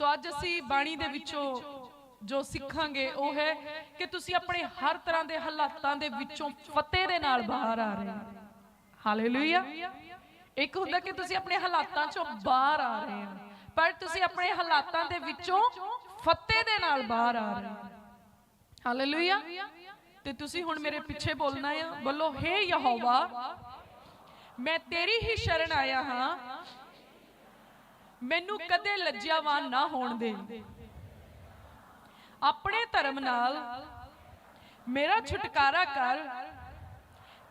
ਸੋ ਅੱਜ ਅਸੀਂ ਬਾਣੀ ਦੇ ਵਿੱਚੋਂ ਜੋ ਸਿੱਖਾਂਗੇ, ਉਹ ਹੈ ਕਿ ਤੁਸੀਂ ਆਪਣੇ ਹਰ ਤਰ੍ਹਾਂ ਦੇ ਹਾਲਾਤਾਂ ਦੇ ਵਿੱਚੋਂ ਫਤਿਹ ਦੇ ਨਾਲ ਬਾਹਰ ਆ ਰਹੇ ਹੋ। ਹਾਲੇਲੂਇਆ ਇੱਕ ਹੁੰਦਾ ਕਿ ਤੁਸੀਂ ਆਪਣੇ ਹਾਲਾਤਾਂ ਚੋਂ ਬਾਹਰ ਆ ਰਹੇ ਹੋ, ਪਰ ਤੁਸੀਂ ਆਪਣੇ ਹਾਲਾਤਾਂ ਦੇ ਵਿੱਚੋਂ ਫਤਿਹ ਦੇ ਨਾਲ ਬਾਹਰ ਆ ਰਹੇ ਹੋ। ਹਾਲੇਲੂਇਆ ਤੇ ਤੁਸੀਂ ਹੁਣ ਮੇਰੇ ਪਿੱਛੇ ਬੋਲਣਾ ਆ, ਬੋਲੋ, ਹੇ ਯਹੋਵਾ, ਮੈਂ ਤੇਰੀ ਹੀ ਸ਼ਰਨ ਆਇਆ ਹਾਂ ਮੈਨੂੰ ਕਦੇ ਲੱਜਿਆਵਾਨ ਨਾ ਹੋਣ ਦੇ। ਆਪਣੇ ਧਰਮ ਨਾਲ ਮੇਰਾ ਛੁਟਕਾਰਾ ਕਰ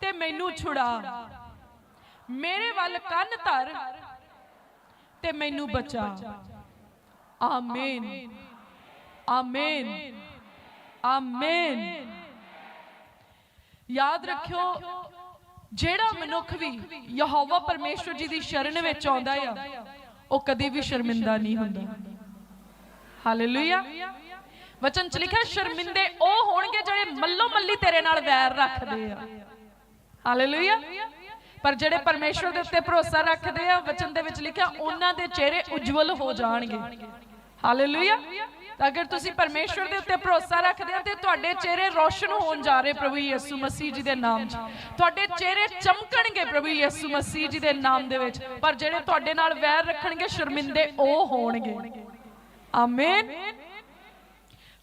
ਤੇ ਮੈਨੂੰ ਛੁਡਾ। ਮੇਰੇ ਵੱਲ ਕੰਨ ਧਰ ਤੇ ਮੈਨੂੰ ਬਚਾ। ਆਮੀਨ। ਆਮੀਨ। ਆਮੀਨ। ਯਾਦ ਰੱਖਿਓ, ਜਿਹੜਾ ਮਨੁੱਖ ਵੀ ਯਹੋਵਾ ਪਰਮੇਸ਼ਵਰ ਜੀ ਦੀ ਸ਼ਰਨ ਵਿੱਚ ਆਉਂਦਾ ਆ ਉਹ ਕਦੇ ਵੀ ਸ਼ਰਮਿੰਦਾ ਨਹੀਂ ਹੁੰਦਾ। ਹਾਲੇਲੂਇਆ। ਵਚਨ ਚ ਲਿਖਿਆ ਸ਼ਰਮਿੰਦੇ ਉਹ ਹੋਣਗੇ ਜਿਹੜੇ ਮੱਲੋ ਮੱਲੀ ਤੇਰੇ ਨਾਲ ਵੈਰ ਰੱਖਦੇ ਆ। ਹਾਲੇਲੂਇਆ। ਪਰ ਜਿਹੜੇ ਪਰਮੇਸ਼ਵਰ ਦੇ ਉੱਤੇ ਭਰੋਸਾ ਰੱਖਦੇ ਆ ਵਚਨ ਦੇ ਵਿੱਚ ਲਿਖਿਆ ਉਹਨਾਂ ਦੇ ਚਿਹਰੇ ਉਜਵਲ ਹੋ ਜਾਣਗੇ। ਹਾਲੇਲੂਇਆ। ਅਗਰ ਤੁਸੀਂ ਪਰਮੇਸ਼ਵਰ ਦੇ ਉੱਤੇ ਭਰੋਸਾ ਰੱਖਦੇ ਆ ਤੇ ਤੁਹਾਡੇ ਚਿਹਰੇ ਰੋਸ਼ਨ ਹੋਣ ਜਾ ਰਹੇ ਪ੍ਰਭੂ ਯਿਸੂ ਮਸੀਹ ਜੀ ਦੇ ਨਾਮ 'ਚ। ਤੁਹਾਡੇ ਚਿਹਰੇ ਚਮਕਣਗੇ ਪ੍ਰਭੂ ਯਿਸੂ ਮਸੀਹ ਜੀ ਦੇ ਨਾਮ ਦੇ ਵਿੱਚ। ਪਰ ਜਿਹੜੇ ਤੁਹਾਡੇ ਨਾਲ ਵੈਰ ਰੱਖਣਗੇ ਸ਼ਰਮਿੰਦੇ ਉਹ ਹੋਣਗੇ। ਆਮੀਨ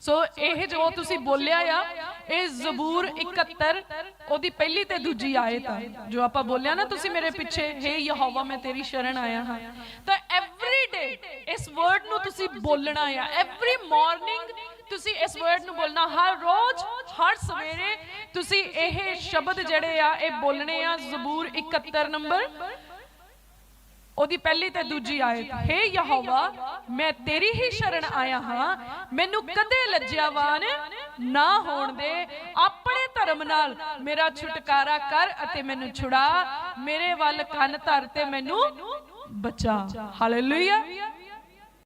ਸੋ ਇਹ ਜੋ ਤੁਸੀਂ ਬੋਲਿਆ ਆ, ਇਹ ਜ਼ਬੂਰ 71 ਉਹਦੀ ਪਹਿਲੀ ਤੇ ਦੂਜੀ ਆਇਤ ਆ, ਜੋ ਆਪਾਂ ਬੋਲਿਆ ਨਾ ਤੁਸੀਂ ਮੇਰੇ ਪਿੱਛੇ, ਹੇ ਯਹੋਵਾ, ਮੈਂ ਤੇਰੀ ਸ਼ਰਨ ਆਇਆ ਹਾਂ। ਤਾਂ ਐਵਰੀ ਡੇ ਇਸ ਵਰਡ ਨੂੰ ਤੁਸੀਂ ਬੋਲਣਾ ਆ ਐਵਰੀ ਮਾਰਨਿੰਗ ਤੁਸੀਂ ਇਸ ਵਰਡ ਨੂੰ ਬੋਲਣਾ, ਹਰ ਰੋਜ਼, ਹਰ ਸਵੇਰੇ ਤੁਸੀਂ ਇਹ ਸ਼ਬਦ ਜਿਹੜੇ ਆ, ਇਹ ਬੋਲਣੇ ਆ, ਜ਼ਬੂਰ 71 ਨੰਬਰ। ਉਹਦੀ ਪਹਿਲੀ ਤੇ ਦੂਜੀ ਆਇਤ, ਹੇ ਯਹੋਵਾ ਮੈਂ ਤੇਰੀ ਹੀ ਸ਼ਰਨ ਆਇਆ ਹਾਂ। ਮੈਨੂੰ ਕਦੇ ਲੱਜਿਆਵਾਨ ਨਾ ਹੋਣ ਦੇ। ਆਪਣੇ ਧਰਮ ਨਾਲ ਮੇਰਾ ਛੁਟਕਾਰਾ ਕਰ ਅਤੇ ਮੈਨੂੰ ਛੁਡਾ। ਮੇਰੇ ਵੱਲ ਕੰਨ ਧਰ ਤੇ ਮੈਨੂੰ ਬਚਾ। ਹਾਲੇਲੂਇਆ